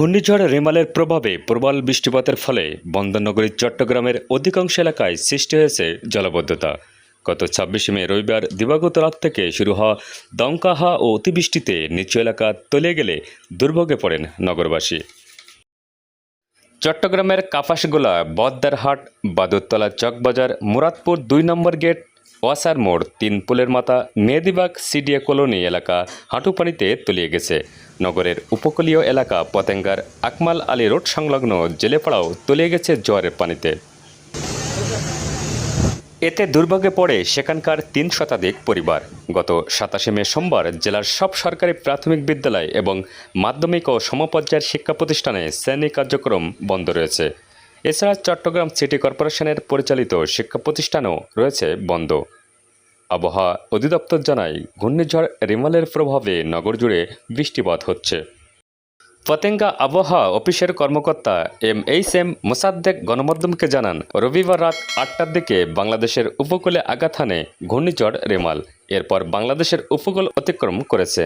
ঘূর্ণিঝড় রেমালের প্রভাবে প্রবল বৃষ্টিপাতের ফলে বন্দরনগরী, চট্টগ্রামের অধিকাংশ এলাকায় সৃষ্টি হয়েছে জলবদ্ধতা। গত ছাব্বিশে মে রবিবার দিবাগত রাত থেকে শুরু হওয়া দমকাহা ও অতিবৃষ্টিতে নিচু এলাকা তলিয়ে গেলে দুর্ভোগে পড়েন নগরবাসী। চট্টগ্রামের কাপাসগোলা, বদ্দারহাট, বাদুরতলা চকবাজার, মুরাদপুর দুই নম্বর গেট ওয়াসার মোড় তিন পুলের মাথা মেহেদিবাগ সিডিএ কলোনি এলাকা হাঁটু পানিতে তলিয়ে গেছে। নগরের উপকূলীয় এলাকা পতেঙ্গার আকমাল আলী রোড সংলগ্ন জেলেপাড়াও তলিয়ে গেছে জোয়ারের পানিতে। এতে দুর্ভোগে পড়ে সেখানকার তিন শতাধিক পরিবার। গত সাতাশে মে সোমবার জেলার সব সরকারি প্রাথমিক বিদ্যালয় এবং মাধ্যমিক ও সমপর্যায়ের শিক্ষা প্রতিষ্ঠানে শ্রেণি কার্যক্রম বন্ধ রয়েছে। এছাড়া চট্টগ্রাম সিটি কর্পোরেশনের পরিচালিত শিক্ষা প্রতিষ্ঠানও রয়েছে বন্ধ। আবহাওয়া অধিদপ্তর জানায়, ঘূর্ণিঝড় রিমালের প্রভাবে নগর জুড়ে বৃষ্টিপাত হচ্ছে। পতেঙ্গা আবহাওয়া অফিসের কর্মকর্তা এম এইচ এম মোসাদ্দেক গণমাধ্যমকে জানান, রবিবার রাত আটটার দিকে বাংলাদেশের উপকূলে আঘাত হানে ঘূর্ণিঝড় রেমাল। এরপর বাংলাদেশের উপকূল অতিক্রম করেছে।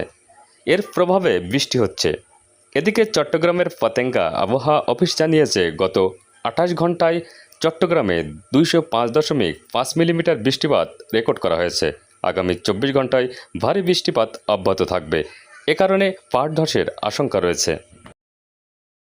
এর প্রভাবে বৃষ্টি হচ্ছে। এদিকে চট্টগ্রামের পতেঙ্গা আবহাওয়া অফিস জানিয়েছে, গত আঠাশ ঘন্টায় চট্টগ্রামে দুইশো পাঁচ দশমিক পাঁচ মিলিমিটার বৃষ্টিপাত রেকর্ড করা হয়েছে। আগামী চব্বিশ ঘন্টায় ভারী বৃষ্টিপাত অব্যাহত থাকবে। এ কারণে পাট ধসের আশঙ্কা রয়েছে।